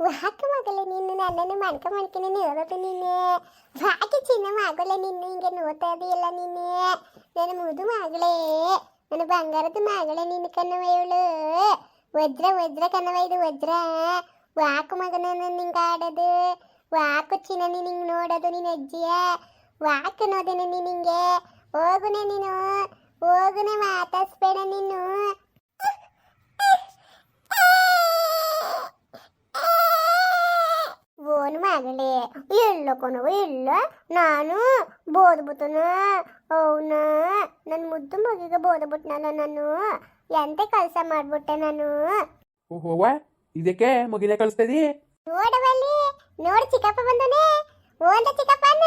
ವಾಕ ಮಗಲೇ ನೀನು ನನ್ನನ್ನು ಮಾಡ್ಕ ಮಾಡ್ಕೊಂಡು ನೋಡೋದು ನೀನು ವಾಕೆ ಚಿನ್ನ ಮಗಲೆ ನಿನ್ನ ಹಿಂಗೆ ನೋಡ್ತಾ ಇದೆಯಲ್ಲ ನೀನು ನನ್ನ ಮುದು ಮಗಳೇ ನನ್ನ ಬಂಗಾರದ ಮಗಳೇ ನಿನ್ನ ಕನ್ನವ ಇವಳು ವಜ್ರ ವಜ್ರ ಕನ್ನವ ಇದು ವಜ್ರ ವಾಕು ಮಗನ ನಿಂಗೆ ಆಡೋದು ವಾಕು ಚಿನ್ನ ನೀನು ಹಿಂಗೆ ನೋಡೋದು ನಿನ್ನ ಅಜ್ಜಿಯ ವಾಕ್ ಅನ್ನೋದೇನೆ ನೀನು ಹಿಂಗೆ ಹೋಗುನೆ ನೀನು ಹೋಗುನೆ ಮಾತಾಡ್ಸ್ಬೇಡ ನೀನು ಓನ್ ಮಗಳೇ ಇಲ್ಲ ಕೊನವ ಇಲ್ಲ ನಾನು ಬೋದ್ಬಿಟ್ಟನ. ಅವನ ನನ್ನ ಮುದ್ದು ಮಗಿಗೆ ಬೋದ್ಬಿಟ್ನಲ್ಲ ನಾನು. ಎಂತ ಕೆಲಸ ಮಾಡ್ಬಿಟ್ಟೆ ನಾನು? ಓಹೋವ ಇದಕ್ಕೆ ಮಗಿನ ಕಳಿಸ್ತದಿ ನೋಡವಲ್ಲಿ ನೋಡಿ ಚಿಕ್ಕಪ್ಪ ಬಂದನೆ ಓಂದ ಚಿಕ್ಕಪ್ಪನ.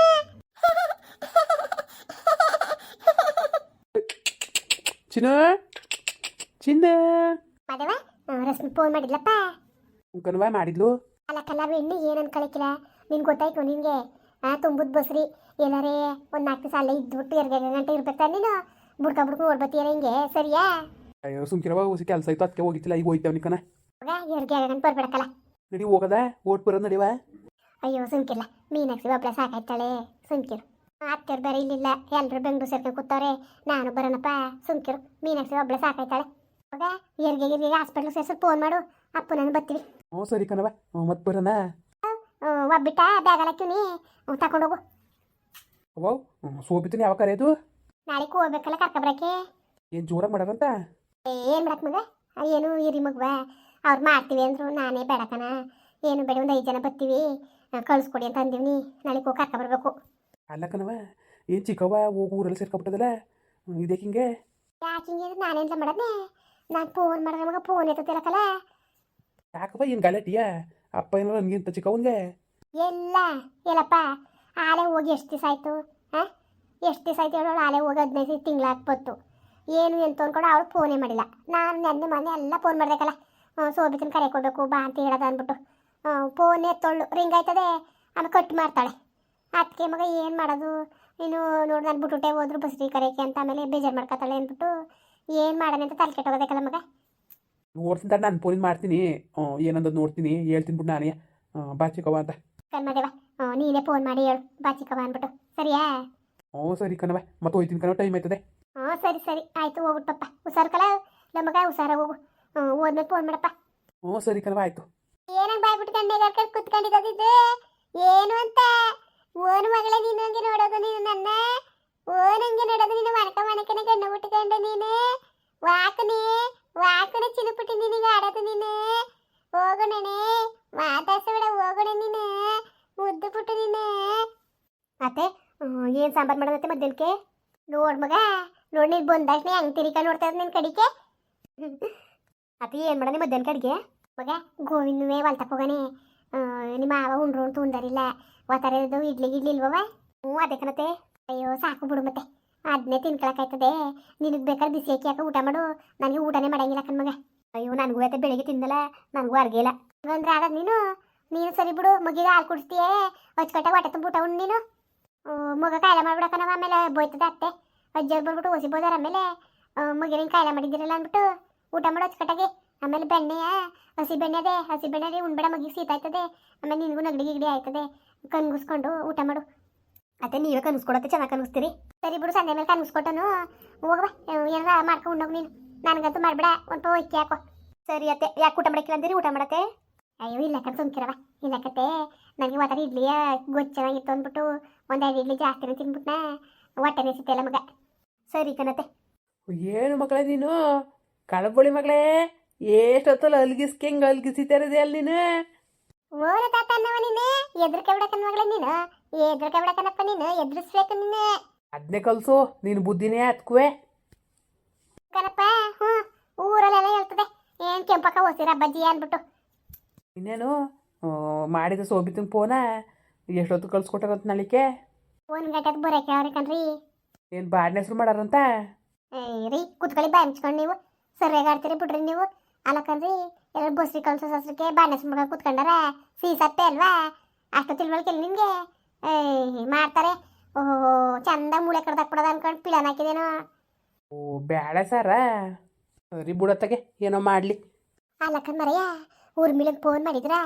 ಚಿನ್ನ ಚಿನ್ನ. ಮದವ ರಶ್ಮಿ ಫೋನ್ ಮಾಡಿದ್ಲಪ್ಪ? ಕನ್ವ ಮಾಡಿದ್ಲು. ಅಲ್ಲ ಕಲಾವಿ ಬೆಣ್ಣೆ ಏನು ಅನ್ಕೊಳಕಿಲ್ಲ? ನಿನ್ಗೆ ಗೊತ್ತಾಯ್ತು ನಿನಗೆ? ಆ ತುಂಬುದ್ ಬಸ್ರಿ. ಎಲ್ಲರೇ ಒಂದು ನಾಲ್ಕು ಸಾಲ ಇದ್ಬಿಟ್ಟು ಎರಡು ಗಂಟೆ ಇರ್ಬೇಕಾ ನೀನು? ಬುಡ್ಕ ಬುಡ್ಕ ನೋಡ್ಬತ್ತೀರ ಹಿಂಗೆ? ಸರಿಯಾ? ಅಯ್ಯೋ ಸುಮ್ಕಿರವ ಹೊಸ ಕೆಲಸ ಆಯ್ತು ಅದಕ್ಕೆ ಹೋಗಿತ್ತಿಲ್ಲ ಈಗ ಹೋಯ್ತೇವೆ ನಿಕ್ಕನ ಮಗ ಎರಡು ಗಂಟೆ ಬರ್ಬೇಡಕ್ಕಲ್ಲ. ನಡಿ ಹೋಗದ? ಓಟ್ ಬರೋದು ನಡಿವ? ಅಯ್ಯೋ ಸುಮ್ಕಿಲ್ಲ ಮೀನಾಕ್ಷಿ ಒಬ್ಬಳೆ ಸಾಕಾಯ್ತಾಳೆ. ಸುಮ್ಕಿರು. ಅತ್ತೆಯವ್ರು ಬೇರೆ ಇಲ್ಲಿಲ್ಲ. ಎಲ್ಲರೂ ಬೆಂಗಳೂರು ಸೇರ್ಕೊಂಡು ಕೂತವ್ರೆ. ನಾನು ಬರೋಣಪ್ಪ. ಸುಮ್ಕಿರು. ಮೀನಾಕ್ಷಿ ಒಬ್ಬಳೆ ಸಾಕಾಯ್ತಾಳೆ. ಹೋಗ ಎರ್ಗೆ ಗಿರ್ಗೆ ಹಾಸ್ಪಿಟ್ಲ್ ಸೇರ್ಸಿ ಫೋನ್ ಮಾಡು. ಅಪ್ಪ ನಾನು ಬರ್ತೀವಿ. ಹ್ಞೂ ಸರಿ ಕಣವ ಮತ್ತೆ ಬರೋಣ. ಒಬ್ಬಿಟ್ಟ ಬ್ಯಾಗ್ ಹಾಕಿವ್ನಿ ತಗೊಂಡೋಗು ಅವ್ ಸೋಬಿತೀನಿ ಯಾವ ಕರೆಯೋದು ನಾಳೆ ಹೋಗ್ಬೇಕಲ್ಲ ಕರ್ಕೊಬರಕ್ಕೆ. ಏನು ಜೋರಾಗಿ ಮಾಡಾರಂತ? ಏನು ಮಾಡಕ್ ಮಗ? ಏನು ಇರಿ ಮಗುವ. ಅವ್ರು ಮಾಡ್ತೀವಿ ಅಂದ್ರು ನಾನೇ ಬೇಡಕನ ಏನು ಬೇಡ ಒಂದು ಐದು ಜನ ಬರ್ತೀವಿ. ಕಳ್ಸ್ಕೊಡಿ ಅಂತ ಅಂದಿವ್ನಿ ನಾಳೆ ಹೋಗಿ ಕರ್ಕೊಬರ್ಬೇಕು. ಅಲ್ಲ ಕಣವ ಏನು ಚಿಕ್ಕವ್ವ ಹೋಗಿ ಊರಲ್ಲಿ ಸೇರ್ಕೊಬಿಟ್ಟದಲ್ಲ? ಇದಕ್ಕೆ ಹಿಂಗೆ? ಯಾಕೆ ಹಿಂಗೆ? ನಾನೇನ್ಲ ಮಾಡದ್ನೆ. ನಾನು ಫೋನ್ ಮಾಡಿದ್ರೆ ಮಗ ಫೋನ್ ಎತ್ತತಿರಕಲ್ಲ ಯಾಕಪ್ಪ ಏನು ಗಲಾಟಿಯ ಅಪ್ಪ ಏನೋ ನನಗಿಂತ ಚಿಕ್ಕವನ್ಗೆ ಎಲ್ಲ ಎಲ್ಲಪ್ಪ ಆಲೆ ಹೋಗಿ ಎಷ್ಟು ದಿವಸ ಆಯಿತು? ಹಾಂ? ಎಷ್ಟು ದಿವಸ ಆಯಿತು ಹೇಳೋಳು ಆಲೆ ಹೋಗಿ ಹದಿನೈದು ತಿಂಗಳಾಗ್ಬತ್ತು ಏನು ಎಂತ ಅಂದ್ಕೊಂಡು ಅವಳು ಫೋನೇ ಮಾಡಿಲ್ಲ. ನಾನು ನೆನ್ನೆ ಮೊನ್ನೆ ಎಲ್ಲ ಫೋನ್ ಮಾಡಬೇಕಲ್ಲ. ಸೋಬಿತನ ಕರೆ ಕೊಡಬೇಕು, ಬಾ ಅಂತ ಹೇಳೋದು ಅಂದ್ಬಿಟ್ಟು. ಫೋನ್ ಎತ್ತೊಳ್ಳು ರಿಂಗ್ ಆಯ್ತದೆ? ಆಮೇಲೆ ಕಟ್ ಮಾಡ್ತಾಳೆ. ಅದಕ್ಕೆ ಮಗ ಏನು ಮಾಡೋದು? ಇನ್ನು ನೋಡಿ, ನಾನು ಬಿಟ್ಟುಟೆ ಹೋದ್ರು ಬಸ್ರಿ ಕರೆಯಕ್ಕೆ ಅಂತ ಆಮೇಲೆ ಬೇಜಾರು ಮಾಡ್ಕೊತಾಳೆ ಅಂದ್ಬಿಟ್ಟು, ಏನು ಮಾಡೋಣ ಅಂತ ತಲೆ ಕೆಟ್ಟೋಗೋದಕ್ಕಲ್ಲ ಮಗ? ನೋಡ್ತೀನಿ ತಡ ನಾನು ಫೋನ್ ಮಾಡ್ತೀನಿ. ಏನಂದ್ ನೋಡ್ತೀನಿ ಹೇಳ್ತೀನಿ ಬಿಟ್ಟು ನಾನೇ. ಬಾಚಿಕವ ಅಂತ. ಕಣ್ಮದೇವ ನೀನೇ ಫೋನ್ ಮಾಡಿ ಹೇಳು. ಬಾಚಿಕವ ಅಂದ್ಬಿಟ್ಟು. ಸರಿಯಾ? ಹ್ಞೂ ಸರಿ ಕಣವ ಮತ್ತೆ ಹೋಯ್ತೀನಿ ಕಣವ ಟೈಮ್ ಆಯ್ತದೆ. ಹ್ಞೂ ಸರಿ ಸರಿ. ಆಯ್ತು ಹೋಗ್ಬಿಟ್ಟಪ್ಪ ಹುಷಾರ್ಕಲ್ಲ? ನಮಗ ಹುಷಾರ ಹೋಗು. ಹೋದ್ಮೇಲೆ ಫೋನ್ ಮಾಡಪ್ಪ. ಹ್ಞೂ ಸರಿ ಕಣವ ಆಯಿತು. ಏನಂಗ್ ಬಾಯ್ಬಿಟ್ಟು ಕಣ್ಣೆ ಕರ್ಕೊಂಡು ಕುತ್ಕೊಂಡಿದ್ದೆ ಏನು ಅಂತ? ಓನ್ ಮಗಳೇ ನೀನು ಹಂಗೆ ನೋಡೋದು ನೀನು ನನ್ನ? ಓನ್ ಹಂಗೆ ನೋಡೋದು ನೀನು ಮಣಕ ಮಣಕನೆ ಕಣ್ಣು ಬಿಟ್ಕೊಂಡೆ ನೀನು? ವಾಕನೆ ವಾಕನೆ ಚಿಲುಪುಟಿ ನಿನಗೆ ಆಡೋದು ನೀನು. ಹೋಗೋಣನೆ ಮಾತಾಡ್ಸಬೇಡ ಹೋಗೋಣ ನೀನು. ಮುದ್ದು ಪುಟ್ಟು ನೀನು. ಮತ್ತೆ ಏನು ಸಾಂಬಾರು ಮಾಡೋದತ್ತೆ ಮಧ್ಯಾಹ್ನಕ್ಕೆ? ನೋಡ್ ಮಗ, ನೋಡಿ ನೀನು ಬಂದಾಕ್ಷಣ ಹೆಂಗ್ ತಿರಿಕ ನೋಡ್ತಾ ನಿನ್ನ ನಿನ್ ಕಡಿಕೆ ಅತಿ ಏನು ಮಾಡೋಣ ಮಧ್ಯಾಹ್ನ ಕಡೆಗೆ? ಮಗ ಗೋವಿಂದವೇ ಹೊಲ್ತಕ್ಕೆ ಹೋಗಣೆ ನಿಮ್ಮ ಮಾವ ಉಂಡ್ರು ಅಂತ ಉಂಡರಿಲ್ಲ. ಒತ್ತಾರದು ಇಡ್ಲಿ ಗಿಡ್ಲಿ ಇಲ್ವವ? ಹ್ಞೂ, ಅದೇ ಕಣತೆ ಅಯ್ಯೋ, ಸಾಕು ಬಿಡು ಮತ್ತೆ. ಅದನ್ನೇ ತಿನ್ಕೊಳಕಾಯ್ತದೆ. ನಿನಗೆ ಬೇಕಾದ್ರೆ ಬಿಸಿ ಹಾಕಿ ಹಾಕ ಊಟ ಮಾಡು. ನನಗೆ ಊಟನೇ ಮಾಡಂಗಿಲ್ಲ ಕಣ್ ಮಗ. ಅಯ್ಯೋ, ನನಗೂ ಆಯ್ತು ಬೆಳಿಗ್ಗೆ ತಿಂದಲ್ಲ. ನನಗೂ ಅರ್ಗಿಲ್ಲ ಅಂದ್ರೆ ಆಗ ನೀನು? ನೀನು ಸರಿ ಬಿಡು. ಮಗಿಗೆ ಹಾಲು ಕುಡಿಸ್ತೀಯೇ? ಹೊಚ್ಕಟ್ಟಾಗ ಹೊಟ್ಟೆ ತುಂಬ ಊಟ ಉಂಡು ನೀನು ಮಗ ಕಾಯಿಲೆ ಮಾಡ್ಬಿಡಕನವ ಆಮೇಲೆ ಬೋಯ್ತದೆ ಅತ್ತೆ. ಅಜ್ಜಿಯವ್ರು ಬರ್ಬಿಟ್ಟು ಒಸಿಬೋದಾರ ಆಮೇಲೆ. ಮಗಿನ ಕಾಯಿಲೆ ಮಾಡಿದ್ದೀರಲ್ಲ ಅಂದ್ಬಿಟ್ಟು ಊಟ ಮಾಡು ಹೊಚ್ಕಟ್ಟಾಗೆ ಆಮೇಲೆ ಬೆಣ್ಣೆಯ, ಹಸಿ ಬೆಣ್ಣೆ ಅದೇ. ಹಸಿ ಬೆಣ್ಣೆ ಉಣ್ಬೇಡ ಮಗಿಗೆ ಸೀತಾಯ್ತದೆ ಆಮೇಲೆ ನಿನಗೂ ನಗಡಿ ಗಿಗಡಿ ಆಯ್ತದೆ. ಕಣ್ಗುಸ್ಕೊಂಡು ಊಟ ಮಾಡು. ಅತ್ತೆ ನೀವೇ ಕನಸ್ಕೊಡತ್ತೆ, ಚೆನ್ನಾಗಿ ಕನಸ್ತೀರಿ. ಸರಿ ಬಿಡು, ಸಂಜೆ ಮೇಲೆ ಕನಸ್ಕೊಟ್ಟನು. ಹೋಗವ, ಏನಾರ ಮಾಡ್ಕೊಂಡು ಉಣ್ಣೋಗು ನೀನು. ನನಗಂತೂ ಮಾಡ್ಬೇಡ, ಒಂದು ಪೋ ಇಕ್ಕಿ ಹಾಕೋ. ಸರಿ ಅತ್ತೆ, ಯಾಕೆ ಊಟ ಮಾಡಕ್ಕಿಲ್ಲ ಅಂದಿರಿ ಊಟ ಮಾಡತ್ತೆ? ಅಯ್ಯೋ, ಇಲ್ಲ ಕಣ್ ಸುಮ್ಕಿರವ ಇಲ್ಲ ಕತೆ ನನಗೆ ಒತ್ತಾರ ಇಡ್ಲಿಯ ಗೊಜ್ಜು ಚೆನ್ನಾಗಿತ್ತು ಅಂದ್ಬಿಟ್ಟು ಒಂದೆರಡು ಇಡ್ಲಿ ಜಾಸ್ತಿನೇ ತಿನ್ಬಿಟ್ನ. ಹೊಟ್ಟೆ ಸಿಕ್ತಿಲ್ಲ ಮಗ. ಸರಿ ಕಣತೆ ಏನು ಮಗಳೇ ನೀನು? ಕಳಬಳಿ ಮಗಳೇ, ಎಷ್ಟೊತ್ತಲ್ಲ ಅಲ್ಗಿಸ್ಕೆ ಹೆಂಗೆ ಅಲ್ಗಿಸಿತಾರದೆ ಅಲ್ಲಿ ನೀನು? ಓನ ತಾತ ಅನ್ನವ ನೀನು ಎದ್ರಕೆ ಬಿಡಕನ್ ಮಗಳ ನೀನು ಎದ್ರಕ ಬಿಡಕನಪ್ಪ ನೀನು ಎದುರಿಸ್ಬೇಕು ನೀನು. ಅದನ್ನೇ ಕಲ್ಸು ನೀನು ಬುದ್ಧಿನೇ ಹತ್ಕುವೆ ಕಣಪ್ಪ ಹ್ಞೂ ಊರಲ್ಲೆಲ್ಲ ಹೇಳ್ತದೆ ಏನು ಕೆಂಪಕ್ಕ ಓಸಿರ ಬಜ್ಜಿ ಅಂದ್ಬಿಟ್ಟು. ಇನ್ನೇನು ಆ, ಮಾಡಿದ ಸೋಬಿತಿನ ಫೋನ ಎಷ್ಟೊತ್ತು ಕಳ್ಸ್ಕೊಟ್ಟಾರಂತ ನಳಿಕೆ? ಫೋನ್ ಗಂಟೆಗೆ ಬರೋಕೆ ಅವ್ರಿ ಕಣ್ರಿ. ಏನು ಹೆಸರು ಹೆಸ್ರು ಮಾಡಾರಂತ? ಏ, ರೀ ಕುತ್ಕೊಳ್ಳಿ ಬಾಯ್ ಮುಚ್ಕೊಂಡು ನೀವು ಸರಿಯಾಗಿ ಆಡ್ತೀರಿ ಬಿಡ್ರಿ ನೀವು. ಅಲ್ಲ ಕಣ್ರಿ ಎಲ್ಲ ಬಸ್ರಿ ಕಲ್ಸ ಸಸ್ರಕ್ಕೆ ಬಾಣಸ್ ಮುಗ ಕೂತ್ಕೊಂಡಾರ? ಸಿಹಿ ಸಪ್ಪೆ ಅಲ್ವಾ? ಅಷ್ಟು ತಿಳ್ವಳಿಕೆಲ್ಲ ನಿಮಗೆ ಏಯ್ ಮಾಡ್ತಾರೆ. ಓಹೋ ಚಂದ ಮೂಳೆ ಕಡ್ದಾಕ್ಬಿಡೋದು ಅನ್ಕೊಂಡು ಪಿಳನ್ ಹಾಕಿದೇನೋ. ಓ ಬೇಡ ಸರ. ಸರಿ ಬುಡತ್ತಗೆ ಏನೋ ಮಾಡಲಿ. ಅಲ್ಲ ಊರ್ ಊರ್ಮಿಳಗ್ ಫೋನ್ ಮಾಡಿದ್ರಾ?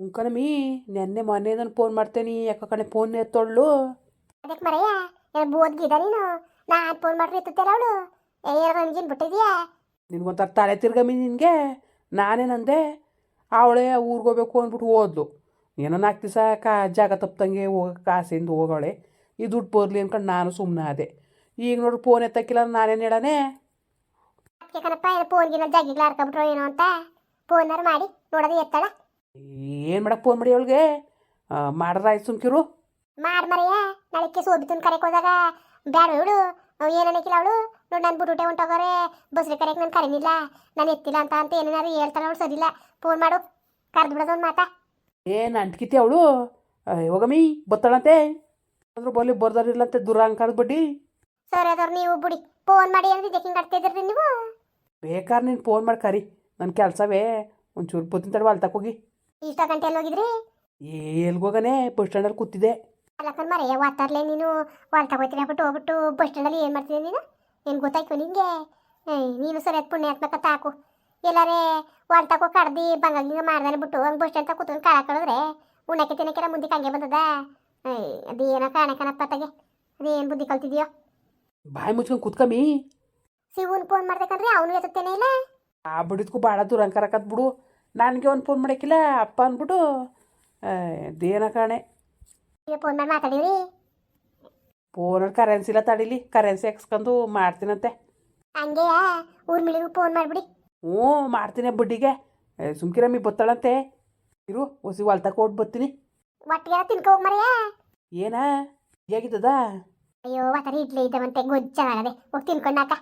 ಉಂಕನಮಿ ನೆನ್ನೆ ಮೊನ್ನೆ ನಾನು ಫೋನ್ ಮಾಡ್ತೇನೆ ಯಾಕ ಕಣೆ ಫೋನ್ ಎತ್ತೊಳ್ಳು ಅದಕ್ಕೆ ಮರೆಯ ಏನು ಬೋದ್ಗಿದ ನೀನು? ನಾನು ಫೋನ್ ಮಾಡ್ರಿ ಎತ್ತುತ್ತಿಲ್ಲ ಅವಳು. ಏನಾರ ರಂಜಿನ್ ಬಿಟ್ಟಿದ್ಯಾ? ನಿನ್ಗೊಂಥರ ತಲೆ ತಿರ್ಗಮಿ ನಿನಗೆ. ನಾನೇನಂದೆ ಅವಳೇ ಊರಿಗೆ ಹೋಗ್ಬೇಕು ಅಂದ್ಬಿಟ್ಟು ಹೋದ್ಲು. ಏನೋ ನಾಲ್ಕು ದಿವಸ ಕಾ ಜಾಗ ತಪ್ಪಂಗೆ ಹೋಗಕ್ಕೆ ಆಸೆಯಿಂದ ಹೋಗೋಳೆ ಈ ದುಡ್ಡು ಬರಲಿ ಅಂದ್ಕೊಂಡು ನಾನು ಸುಮ್ಮನೆ ಆದೆ. ಈಗ ನೋಡ್ರಿ ಫೋನ್ ಎತ್ತಕ್ಕಿಲ್ಲ ನಾನೇನು ಹೇಳನೆ? ಏನ್ ಮಾಡಕ್ ಏನು ಫೋನ್ಗಿನ ಜಗ್ಗಿಗ್ಲ ಹರ್ಕೊಬಿಟ್ರು ಏನೋ ಅಂತ. ಫೋನಾರು ಮಾಡಿ ನೋಡೋದು ಎತ್ತಳ. ಏನು ಮಾಡಕ್ಕೆ ಫೋನ್ ಮಾಡಿ ಅವಳಿಗೆ? ಮಾಡ್ರಾಯ್ತು ಆಯ್ತು ಸುಮ್ಕಿರು. ಮಾಡ್ ಮರೆಯ ನಾಳೆಕ್ಕೆ ಸೋಬಿತನ್ ಕರೆಕ್ ಹೋದಾಗ ಬ್ಯಾಡ ಇವಳು ಏನನ್ನಕ್ಕಿಲ್ಲ ಅವಳು. ನೋಡಿ ನಾನು ಬುರುಟೆ ಹೊಂಟೋಗೋರೆ ಬಸ್ರಿ ಕರೆಕ್ ನಾನು ಕರೀನಿಲ್ಲ. ನಾನು ಎತ್ತಿಲ್ಲ ಅಂತ ಅಂತ ಏನೇನಾರು ಹೇಳ್ತಾಳೆ ಅವಳು ಸರಿಲ್ಲ ಫೋನ್ ಮಾಡು. ಕರೆದು ಬಿಡೋದು ಒಂದು ಮಾತಾ. ಏನು ಅಂಟ್ಕಿತಿ ಅವಳು? ಹೋಗಮ್ಮಿ ಬತ್ತಾಳಂತೆ. ಅಂದ್ರೆ ಬೋಲಿ ಹಂಗೆ ಕರೆದು ಬಿಡಿ ಸರಿ ಅದವ್ರು ನೀವು ಬಿಡಿ. ಫೋನ್ ಮಾಡಿ ಅಂದ್ರೆ ಇದಕ್ಕೆ ಹಿಂಗೆ ನೀವು? ಬೇಕಾದ್ರೆ ನೀನು ಫೋನ್ ಮಾಡಿ ಕರಿ. ನನ್ನ ಕೆಲಸವೇ. ಒಂಚೂರು ಬತ್ತಿನ ತಡವ ಅಲ್ಲಿ ಹೋಗಿ. ಇಷ್ಟ ಗಂಟೆ ಎಲ್ಲಿ ಹೋಗಿದ್ರಿ? ಎಲ್ಗೋಗನೆ? ಬಸ್ ಸ್ಟ್ಯಾಂಡಲ್ಲಿ ಕೂತಿದ್ದೆ. ಅಲ್ಲಕ್ಕನ್ ಮರೆಯ ವಾತಾರ್ಲೆ ನೀನು ಹೊಲ್ ಹಾಕ್ಬಿಟ್ಟು ಹೋಗ್ಬಿಟ್ಟು ಬಸ್ ಸ್ಟ್ಯಾಂಡಲ್ಲಿ ಏನು ಮಾಡ್ತೀನಿ ನೀನು? ಏನು ಗೊತ್ತಾಯ್ತು ನಿನಗೆ ನೀನು ಸರಿ ಅದ್ ಪುಣ್ಯ ಹಾಕ್ಬೇಕಂತ ಹಾಕು ಎಲ್ಲಾರೆ ಹೊಲ್ ತಗೋ ಕಡ್ದು ಬಂಗಾಗಿಂಗ ಮಾಡ್ದಾನೆ ಬಿಟ್ಟು ಹಂಗೆ ಬಸ್ ಸ್ಟ್ಯಾಂಡ್ ಕೂತ್ಕೊಂಡು ಕಾಳ ಕಳೆದ್ರೆ ಉಣ್ಣಕ್ಕೆ ತಿನ್ನಕ್ಕೆಲ್ಲ ಮುಂದಕ್ಕೆ ಹಂಗೆ ಬಂದದ? ಅದೇನೋ ಕಾಣಕನಪ್ಪ ತಗೆ. ಅದೇನು ಬುದ್ಧಿ ಕಲ್ತಿದ್ಯೋ? ಬಾಯಿ ಮುಚ್ಕೊಂಡು ಕುತ್ಕಮಿ ಶಿವನ್ ಫೋನ್ ಮಾಡ್ಬೇಕಂದ್ರೆ ಅವನು ಎತ್ತುತ್ತೇನೆ ಇಲ್ಲ? ಆ ಬಿಡಿದ್ಕು ಭಾಳ ದುರಂಕಾರ ಬಿಡು. ನನಗೆ ಒಂದು ಫೋನ್ ಮಾಡಕ್ಕಿಲ್ಲ ಅಪ್ಪ ಅಂದ್ಬಿಟ್ಟು ದೇನ ಕಾಣೆ? ಫೋನ್ ಮಾಡಿ ಮಾತಾಡಿರಿ ಫೋನಲ್ಲಿ ಕರೆನ್ಸಿ ತಡಿಲಿ ತಡೀಲಿ ಕರೆನ್ಸಿ ಹಾಕ್ಸ್ಕೊಂಡು ಮಾಡ್ತೀನಂತೆ ಹಂಗೆ ಊರ್ ಮಿಳಿಗೂ ಫೋನ್ ಮಾಡ್ಬಿಡಿ ಹ್ಞೂ ಮಾಡ್ತೀನಿ ಬುಡ್ಡಿಗೆ ಸುಮ್ಕಿರಮ್ಮಿ ಬತ್ತಾಳಂತೆ ಇರು ಹೊಸಿ ಹೊಲ್ತಕ್ಕೆ ಕೊಟ್ಟು ಬರ್ತೀನಿ ಒಟ್ಟಿಗೆ ತಿನ್ಕೋ ಮರೆಯ ಏನಾ ಹೇಗಿದ್ದದ ಅಯ್ಯೋ ವಾತಾರಿ ಇಡ್ಲಿ ಇದ್ದವಂತೆ ಗೊಜ್ಜು ಚೆನ್ನಾಗದೆ ಹೋಗಿ ತಿನ್ಕೊಂಡಾಕ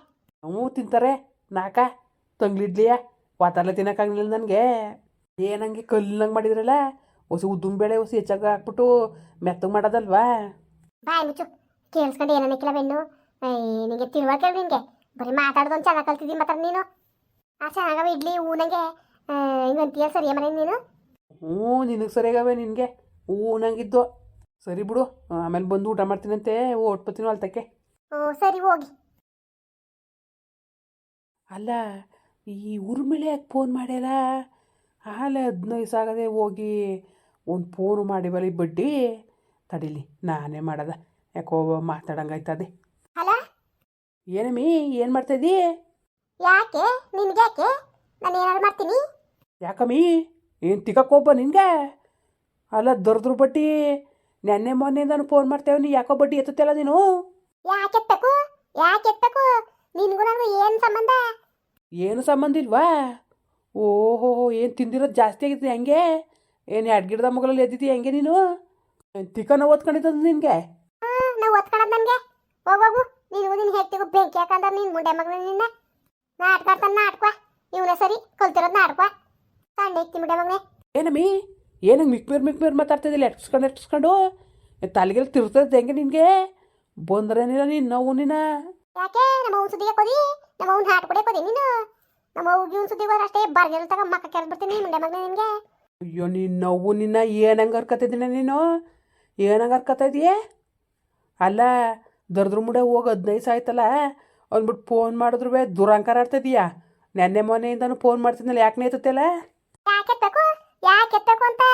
ಹ್ಞೂ ತಿಂತಾರೆ ನಾಕ ತಂಗ್ಲಿಡ್ಲಿಯ ವಾತಾರ್ಲೆ ತಿನ್ನಕ್ಕಾಗಲಿಲ್ಲ ನನಗೆ ಏನಂಗೆ ಕಲ್ಲಂಗೆ ಮಾಡಿದ್ರಲ್ಲ ಹೊಸ ಉದ್ದಿನ ಬೇಳೆ ಹೆಚ್ಚಾಗ್ ಹೆಚ್ಚಾಗಿ ಹಾಕ್ಬಿಟ್ಟು ಮೆತ್ತಗೆ ಮಾಡೋದಲ್ವಾ ಬಾಯ್ ಮುಚ್ಚು ಕೇಳಿಸ್ಕೊಂಡು ಏನನ್ನಕ್ಕಿಲ್ಲ ಬೆನ್ನು. ನಿನಗೆ ತಿಳುವಳಿಕೆ ನಿನಗೆ. ಬರೀ ಮಾತಾಡ್ದೊಂದು ಚೆನ್ನಾಗಿ ಕಲ್ತಿದ್ದೀನಿ ಮಾತ್ರ ನೀನು. ಆ ಚೆನ್ನಾಗವ ಇಡ್ಲಿ ಊನಂಗೆ ಹಿಂಗಂತೀಯ ಸರಿಯ ಮನೆ ನೀನು? ಹ್ಞೂ ನಿನಗೆ ಸರಿಯಾಗವೆ ನಿನಗೆ? ಹ್ಞೂ ನಂಗಿದ್ದು. ಸರಿ ಬಿಡು ಆಮೇಲೆ ಬಂದು ಊಟ ಮಾಡ್ತೀನಂತೆ. ಓಟ್ಬತ್ತೀನಿ ಅಲ್ತಕ್ಕೆ ಹ್ಞೂ ಸರಿ ಹೋಗಿ. ಅಲ್ಲ ಈ ಉರ್ಮಿಳೆ ಯಾಕೆ ಫೋನ್ ಮಾಡ್ಯಾರ ಆಲೆ ಹದಿನೈದು ಸಾಗದೆ ಹೋಗಿ ಒಂದು ಫೋನು ಮಾಡಿ ಈ ಬಡ್ಡಿ. ತಡೀಲಿ ನಾನೇ ಮಾಡದ. ಯಾಕೋ ಮಾತಾಡಂಗಾಯ್ತದೆ ಹಲೋ? ಏನಮ್ಮಿ ಏನು ಮಾಡ್ತಾಯಿದ್ದಿ ಯಾಕೆ? ನಿನ್ಗೆ ಯಾಕೆ? ನಾನು ಏನಾದ್ರು ಮಾಡ್ತೀನಿ? ಯಾಕಮ್ಮಿ ಏನು ತಿಕ್ಕಕ್ಕೋಬ್ಬ ನಿನಗೆ? ಅಲ್ಲ ದೊರದ್ರು ಬಟ್ಟಿ ನೆನ್ನೆ ಮೊನ್ನೆಯಿಂದನು ಫೋನ್ ಮಾಡ್ತೇವೆ ನೀ ಯಾಕೋ ಬಡ್ಡಿ ಎತ್ತುತ್ತಲ್ಲ ನೀನು? ಯಾಕೆ ಎತ್ತಬೇಕು? ನಿನ್ಗೂ ನನಗೂ ಏನು ಸಂಬಂಧ? ಏನು ಸಂಬಂಧ ಇಲ್ವಾ? ಓಹೋ ಏನು ತಿಂದಿರೋದು ಜಾಸ್ತಿ ಆಗಿತ್ತು ಹೆಂಗೆ? ಏನು ಎರಡು ಗಿಡದ ಮಗಳಲ್ಲಿ ಎದ್ದಿದ್ದೀಯ ಹೆಂಗೆ ನೀನು? ತಿಕ್ಕನ ಓದ್ಕೊಂಡಿದ್ದ ನಿನಗೆ ಹಾಂ ನಾವು ಒತ್ಕೊಳ್ಳೋದು ನನಗೆ ಹೋಗೋಗು ನೀನು ನಿನ್ನ ಹೆತ್ತಿಗೂ ಬೆಂಕಿ ಹಾಕಂದ್ರೆ ನಿನ್ನ ಮುಂಡೆ ಮಗನ ನಿನ್ನ. ನಾಟಕ ಆಡ್ತಾನೆ ನಾಟಕ ಇವನೇ ಸರಿ ಕಲ್ತಿರೋದು ನಾಟಕ. ಸಣ್ಣ ಎತ್ತಿ ಮುಂಡೆ ಮಗನೇ. ಏನಮ್ಮಿ ಏನಂಗೆ ಮಿಕ್ಮೇರ್ ಮಿಕ್ಮೇರ್ ಮಾತಾಡ್ತಿದ್ದಿಲ್ಲ ಎಟ್ಸ್ಕೊಂಡು ಎಟ್ಸ್ಕೊಂಡು ತಲೆಗೆಲ್ಲ ತಿರ್ತದೆ ಹೆಂಗೆ ನಿನಗೆ? ಬಂದ್ರೇನಿಲ್ಲ ನೀನು ನೋವು ನಿನ್ನ ಯಾಕೆ? ನಮ್ಮ ಅವ್ನ ಸುದ್ದಿಗೆ ಕೊದಿ ನಮ್ಮ ಅವ್ನ ಹಾಟ್ ಕೊಡೆ ಕೊದಿ ನೀನು? ನಮ್ಮ ಅವ್ಗೆ ಇವ್ನ ಸುದ್ದಿಗೆ ಹೋದ್ರೆ ಅಷ್ಟೇ ಬರ್ಗೆಲ್ ತಗ ಮಕ್ಕ ಕೆರೆದು ಬಿಡ್ತೀನಿ ಮುಂಡೆ ಮಗನೇ ನಿನಗೆ. ಅಯ್ಯೋ ನೀನು ನೋವು ನಿನ್ನ ಏನಂಗೆ ಹರ್ಕತ್ತಿದ್ದೀನ ನೀನು? ಏನಂಗೆ ಹರ್ಕತ್ತಿದೀಯ ಅಲ್ಲ ದರ್ದ್ರ ಮುಡೆ ಹೋಗಿ ಹದಿನೈದು ಸಾಯ್ತಲ್ಲ ಅಂದ್ಬಿಟ್ಟು ಫೋನ್ ಮಾಡಿದ್ರು ಬೇ ದುರಂಕಾರ ಆಡ್ತಿದೀಯಾ? ನೆನ್ನೆ ಮೊನ್ನೆಯಿಂದನು ಫೋನ್ ಮಾಡ್ತಿದ್ನಲ್ಲ ಯಾಕೆ ನೇತತ್ತಲ್ಲ ಯಾಕೆ ಎತ್ತಬೇಕು ಯಾಕೆ ಎತ್ತಬೇಕು ಅಂತ?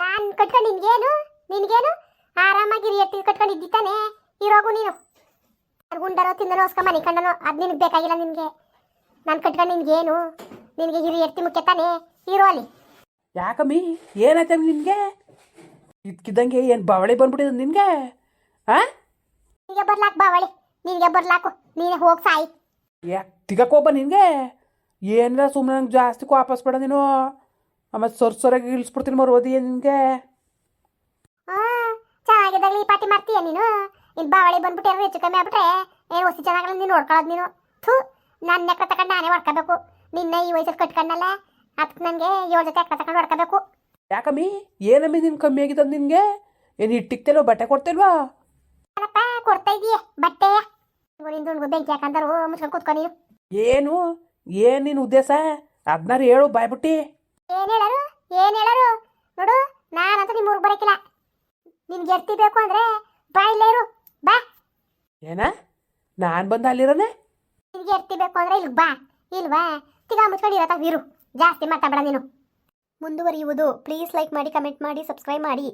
ನಾನು ಕಟ್ಕೊಂಡು ನಿನ್ಗೇನು? ನಿನ್ಗೇನು? ಆರಾಮಾಗಿ ಎತ್ತಿ ಕಟ್ಕೊಂಡು ಇದ್ದಿತ್ತಾನೆ ಇರೋಗು ನೀನು. ಗುಂಡರೋ ತಿಂದನೋ ಹೊಸ್ಕ ಮನೆ ಕಂಡನೋ ಅದು ನಿನಗೆ ಬೇಕಾಗಿಲ್ಲ ನಿನಗೆ. ನಾನು ಕಟ್ಕೊಂಡು ನಿನ್ಗೇನು? ನಿನಗೆ ಹಿರಿ ಎತ್ತಿ ಮುಖ್ಯ ತಾನೆ? ಇರೋ ಅಲ್ಲಿ. ಯಾಕಮ್ಮಿ ಏನಾಯ್ತ ನಿನಗೆ? ಇದ್ಕಿದ್ದಂಗೆ ಏನು ಬವಳೆ ಬಂದ್ಬಿಟ್ಟಿದ್ ನಿನಗೆ? ಹಾಂ ನಿನಗೆ ಬರ್ಲಾಕ್ ಬಾವಳಿ ನಿನಗೆ ಬರ್ಲಾಕು ನೀನೇ ಹೋಗಿ ಸಾಯಿ. ಯಾ ತಿಗಕ್ಕೋಬ ನಿನಗೆ. ಏನಿಲ್ಲ ಸುಮ್ಮನೆ ನಂಗೆ ಜಾಸ್ತಿ ವಾಪಸ್ ಬೇಡ ನೀನು. ಆಮೇಲೆ ಸೊರ್ ಸೊರಾಗಿ ಇಳಿಸ್ಬಿಡ್ತೀನಿ ಮರೋದಿ ನಿನಗೆ. ಹಾಂ ಚೆನ್ನಾಗಿದ್ದಾಗಲಿ ಈ ಪಾರ್ಟಿ ಮಾಡ್ತೀಯ ನೀನು? ನಿನ್ನ ಬಾವಳಿ ಬಂದ್ಬಿಟ್ಟು ಏನಾದ್ರು ಹೆಚ್ಚು ಕಮ್ಮಿ ಆಗ್ಬಿಟ್ರೆ ಏನು ಹೊಸಿ ಚೆನ್ನಾಗಲ್ಲ ನೀನು ನೋಡ್ಕೊಳ್ಳೋದು ನೀನು. ಥೂ ನನ್ನ ಎಕ್ಕ ತಗೊಂಡು ನಾನೇ ಹೊಡ್ಕೋಬೇಕು. ನಿನ್ನ ಈ ವಯಸ್ಸಲ್ಲಿ ಕಟ್ಕೊಂಡಲ್ಲ ಅದಕ್ಕೆ ನನಗೆ ಏಳು ಜೊತೆ ಎಕ್ಕ ತಗೊಂಡು ಹೊಡ್ಕೋಬೇಕು. ಯಾಕಮ್ಮಿ? ಏನಮ್ಮಿ ನಿನ್ ಕಮ್ಮಿ ಆಗಿದ್ದ ನಿನಗೆ? ಏನು ಇಟ್ಟಿಕ್ತೇಲೋ ಬಟ್ಟೆ ಕೊಡ್ತೇಲ್ವಾ? ಕೊಡ್ತಾ ಇದೀಯ ಬಟ್ಟೆ ನಿಂದು ಬೆಂಕಿ ಹಾಕಂತಾರು ಮುಚ್ಕೊಂಡು ಕೂತ್ಕೊ ನೀನು. ಏನು? ಏನ್ ನಿನ್ ಉದ್ದೇಶ? ಅದ್ನಾರು ಹೇಳು ಬಾಯ್ಬಿಟ್ಟಿ. ಏನ್ ಹೇಳರು? ಏನ್ ಹೇಳರು? ನೋಡು ನಾನಂತ ನಿಮ್ಮ ಊರಿಗೆ ಬರಕಿಲ್ಲ. ನಿನ್ಗೆ ಎರ್ತಿ ಬೇಕು ಅಂದ್ರೆ ಬಾ ಇಲ್ಲೇ ಇರು. ಬಾ. ಏನ? ನಾನು ಬಂದ ಅಲ್ಲಿರೋನೆ? ನಿನ್ಗೆ ಎರ್ತಿ ಬೇಕು ಅಂದ್ರೆ ಇಲ್ಲಿಗೆ ಬಾ. ಇಲ್ವಾ? ತಿಗ ಮುಚ್ಕೊಂಡು ಇರತ್ತಾಗ ಇರು. ಜಾಸ್ತಿ ಮಾತಾಡಬೇಡ ನೀನು. ಮುಂದುವರಿಯುವುದು. ಪ್ಲೀಸ್ ಲೈಕ್ ಮಾಡಿ ಕಮೆಂಟ್ ಮಾಡಿ ಸಬ್ಸ್ಕ್ರೈಬ್ ಮಾಡಿ.